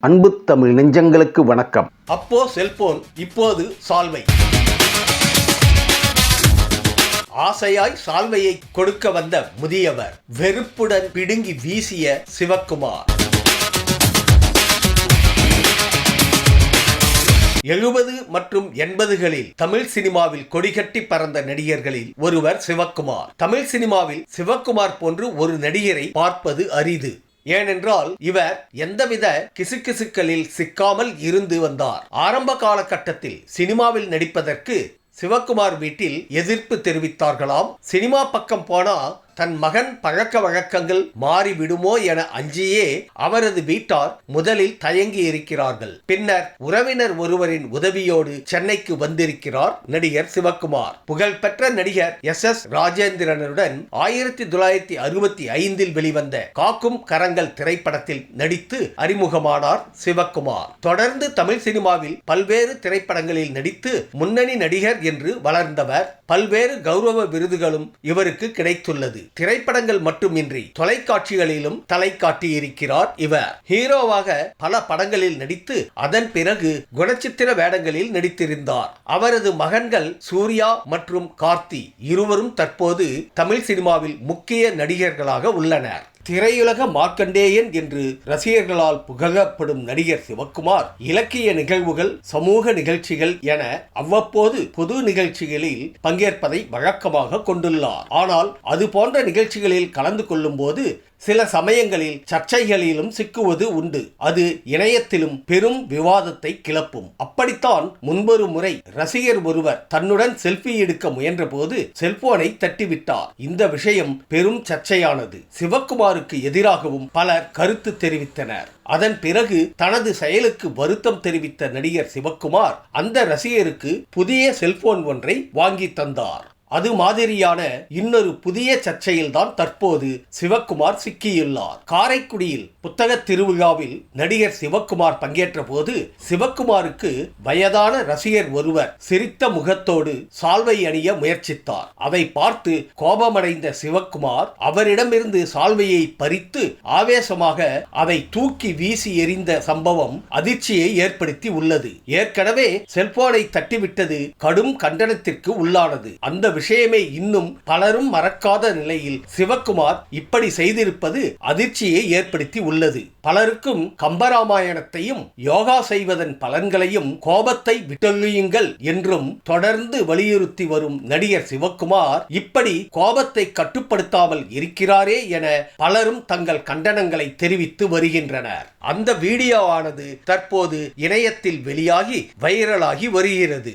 அன்பு தமிழ் நெஞ்சங்களுக்கு வணக்கம். அப்போ செல்போன் இப்போது சால்வை. ஆசையாய் சால்வையை கொடுக்க வந்த முதியவர் வெறுப்புடன் பிடுங்கி வீசிய சிவக்குமார். எழுபது மற்றும் எண்பதுகளில் தமிழ் சினிமாவில் கொடிகட்டி பறந்த நடிகர்களில் ஒருவர் சிவக்குமார். தமிழ் சினிமாவில் சிவக்குமார் போன்று ஒரு நடிகரை பார்ப்பது அரிது. ஏனென்றால் இவர் எந்தவித கிசுகிசுக்களில் சிக்காமல் இருந்து வந்தார். ஆரம்ப காலகட்டத்தில் சினிமாவில் நடிப்பதற்கு சிவகுமார் வீட்டில் எதிர்ப்பு தெரிவித்தார்களாம். சினிமா பக்கம் போனா தன் மகன் பழக்க வழக்கங்கள் மாறிவிடுமோ என அஞ்சியே அவரது வீட்டார் முதலில் தயங்கி இருக்கிறார்கள். பின்னர் உறவினர் ஒருவரின் உதவியோடு சென்னைக்கு வந்திருக்கிறார் நடிகர் சிவக்குமார். புகழ்பெற்ற நடிகர் எஸ் எஸ் ராஜேந்திரனுடன் ஆயிரத்தி தொள்ளாயிரத்தி அறுபத்தி ஐந்தில் வெளிவந்த காக்கும் கரங்கள் திரைப்படத்தில் நடித்து அறிமுகமானார் சிவக்குமார். தொடர்ந்து தமிழ் சினிமாவில் பல்வேறு திரைப்படங்களில் நடித்து முன்னணி நடிகர் என்று வளர்ந்தவர் பல்வேறு கௌரவ விருதுகளும் இவருக்கு கிடைத்துள்ளது. திரைப்படங்கள் மட்டுமின்றி தொலைக்காட்சிகளிலும் தலை காட்டியிருக்கிறார் இவர். ஹீரோவாக பல படங்களில் நடித்து அதன் பிறகு குணச்சித்திர வேடங்களில் நடித்திருந்தார். அவரது மகன்கள் சூர்யா மற்றும் கார்த்தி இருவரும் தற்போது தமிழ் சினிமாவில் முக்கிய நடிகர்களாக உள்ளனர். திரையுலக மார்க்கண்டேயன் என்று ரசிகர்களால் புகழப்படும் நடிகர் சிவக்குமார் இலக்கிய நிகழ்வுகள் சமூக நிகழ்ச்சிகள் என அவ்வப்போது பொது நிகழ்ச்சிகளில் பங்கேற்பதை வழக்கமாக கொண்டுள்ளார். ஆனால் அது போன்ற நிகழ்ச்சிகளில் கலந்து கொள்ளும் போது சில சமயங்களில் சர்ச்சைகளிலும் சிக்குவது உண்டு. அது இணையத்திலும் பெரும் விவாதத்தை கிளப்பும். அப்படித்தான் முன்பொரு முறை ரசிகர் ஒருவர் தன்னுடன் செல்ஃபி எடுக்க முயன்றபோது செல்போனை தட்டிவிட்டார். இந்த விஷயம் பெரும் சர்ச்சையானது. சிவக்குமாருக்கு எதிராகவும் பலர் கருத்து தெரிவித்தனர். அதன் பிறகு தனது செயலுக்கு வருத்தம் தெரிவித்த நடிகர் சிவக்குமார் அந்த ரசிகருக்கு புதிய செல்போன் ஒன்றை வாங்கி தந்தார். அது மாதிரியான இன்னொரு புதிய சர்ச்சையில்தான் தற்போது சிவக்குமார் சிக்கியுள்ளார். காரைக்குடியில் புத்தக திருவிழாவில் நடிகர் சிவக்குமார் பங்கேற்ற போது சிவக்குமாருக்கு வயதான ரசிகர் ஒருவர் சிரித்த முகத்தோடு சால்வை அணிய முயற்சித்தார். அதை பார்த்து கோபமடைந்த சிவக்குமார் அவரிடமிருந்து சால்வையை பறித்து ஆவேசமாக அதை தூக்கி வீசி எறிந்த சம்பவம் அதிர்ச்சியை ஏற்படுத்தி உள்ளது. ஏற்கனவே செல்போனை தட்டிவிட்டது கடும் கண்டனத்திற்கு உள்ளானது. அந்த விஷயமே இன்னும் பலரும் மறக்காத நிலையில் சிவக்குமார் இப்படி செய்திருப்பது அதிர்ச்சியை ஏற்படுத்தி உள்ளது. பலருக்கும் கம்பராமாயணத்தையும் யோகா செய்வதன் பலன்களையும் கோபத்தை விட்டொழியுங்கள் என்றும் தொடர்ந்து வலியுறுத்தி வரும் நடிகர் சிவக்குமார் இப்படி கோபத்தை கட்டுப்படுத்தாமல் இருக்கிறாரே என பலரும் தங்கள் கண்டனங்களை தெரிவித்து வருகின்றனர். அந்த வீடியோவானது தற்போது இணையத்தில் வெளியாகி வைரலாகி வருகிறது.